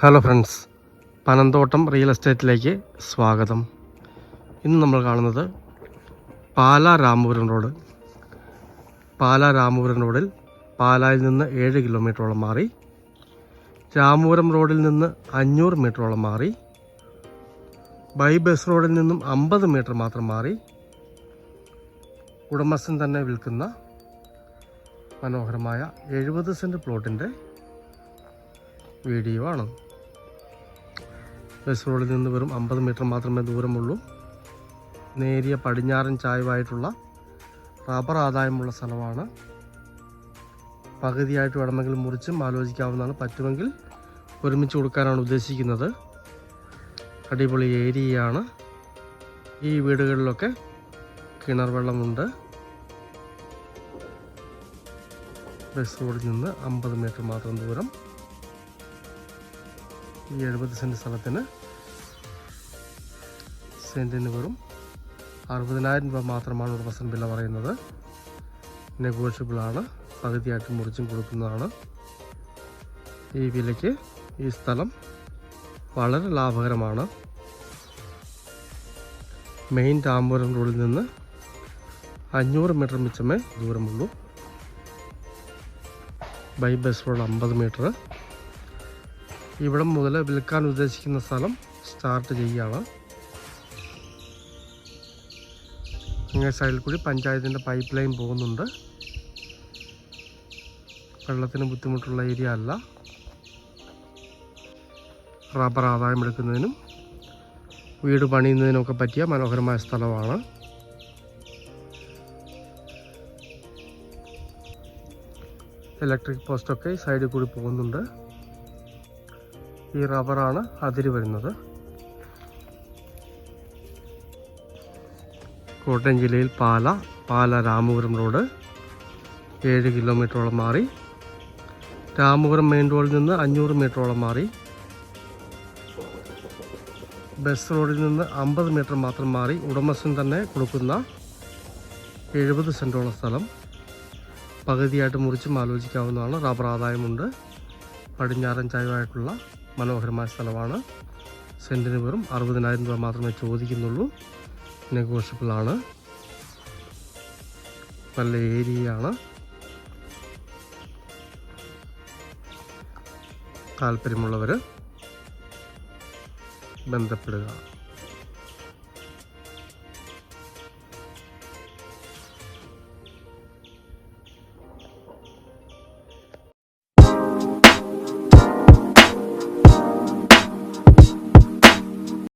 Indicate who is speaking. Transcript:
Speaker 1: Hello friends Panamthottam real എസ്റ്റേറ്റിലേക്ക് സ്വാഗതം. ഇന്ന് നമ്മൾ കാണുന്നത് പാലാ രാമപുരം റോഡ്. പാലാ രാമപുരം റോഡിൽ പാലായിൽ നിന്ന് ഏഴ് കിലോമീറ്ററോളം മാറി രാമപുരം റോഡിൽ നിന്ന് അഞ്ഞൂറ് മീറ്ററോളം മാറി ബൈ ബസ് റോഡിൽ നിന്നും അമ്പത് മീറ്റർ മാത്രം മാറി ഉടമസ്ഥൻ തന്നെ വിൽക്കുന്ന മനോഹരമായ എഴുപത് സെന്റ് പ്ലോട്ടിന്റെ വീഡിയോ ആണ്. ബസ് റോഡിൽ നിന്ന് വെറും അമ്പത് മീറ്റർ മാത്രമേ ദൂരമുള്ളൂ. നേരിയ പടിഞ്ഞാറൻ ചായവായിട്ടുള്ള റബ്ബർ ആദായമുള്ള സ്ഥലമാണ്. പകുതിയായിട്ട് വേണമെങ്കിൽ മുറിച്ചും ആലോചിക്കാവുന്നതാണ്. പറ്റുമെങ്കിൽ ഒരുമിച്ച് കൊടുക്കാനാണ് ഉദ്ദേശിക്കുന്നത്. അടിപൊളി ഏരിയയാണ്. ഈ വീടുകളിലൊക്കെ കിണർ വെള്ളമുണ്ട്. ബസ് റോഡിൽ നിന്ന് അമ്പത് മീറ്റർ മാത്രം ദൂരം. ഈ എഴുപത് സെന്റ് സ്ഥലത്തിന് സെന്റിന് വെറും അറുപതിനായിരം രൂപ മാത്രമാണ് ഉടമസ്ഥൻ വില പറയുന്നത്. നെഗോഷ്യബിളാണ്. പകുതിയായിട്ട് മുറിച്ചും കൊടുക്കുന്നതാണ്. ഈ വിലയ്ക്ക് ഈ സ്ഥലം വളരെ ലാഭകരമാണ്. മെയിൻ ടാമ്പൂരം റോഡിൽ നിന്ന് അഞ്ഞൂറ് മീറ്റർ മിച്ചമേ ദൂരമുള്ളൂ. ബൈ ബസ് റോഡ് അമ്പത് മീറ്റർ. ഇവിടം മുതൽ വിൽക്കാൻ ഉദ്ദേശിക്കുന്ന സ്ഥലം സ്റ്റാർട്ട് ചെയ്യുകയാണ് അങ്ങേ സൈഡിൽ കൂടി പഞ്ചായത്തിന്റെ പൈപ്പ് ലൈൻ പോകുന്നുണ്ട്. വെള്ളത്തിന് ബുദ്ധിമുട്ടുള്ള ഏരിയ അല്ല. റബ്ബർ ആദായം എടുക്കുന്നതിനും വീട് പണിയുന്നതിനൊക്കെ പറ്റിയ മനോഹരമായ സ്ഥലമാണ്. ഇലക്ട്രിക് പോസ്റ്റൊക്കെ സൈഡിൽ കൂടി പോകുന്നുണ്ട്. ഈ റബ്ബറാണ് അതിര് വരുന്നത്. കോട്ടയം ജില്ലയിൽ പാല പാല രാമപുരം റോഡ് ഏഴ് കിലോമീറ്ററോളം മാറി. രാമപുരം മെയിൻ റോഡിൽ നിന്ന് അഞ്ഞൂറ് മീറ്ററോളം മാറി. ബസ് റോഡിൽ നിന്ന് അമ്പത് മീറ്റർ മാത്രം മാറി. ഉടമസ്ഥൻ തന്നെ കൊടുക്കുന്ന എഴുപത് സെന്റോളം സ്ഥലം. പകുതിയായിട്ട് മുറിച്ചും ആലോചിക്കാവുന്നതാണ്. റബ്ബർ ആദായമുണ്ട്. പടിഞ്ഞാറൻ ചായവായിട്ടുള്ള മനോഹരമായ സ്ഥലമാണ്. സെന്റിന് വെറും അറുപതിനായിരം രൂപ മാത്രമേ ചോദിക്കുന്നുള്ളൂ. നെഗോഷ്യബിളാണ്. നല്ല ഏരിയയാണ്. താല്പര്യമുള്ളവർ ബന്ധപ്പെടുക.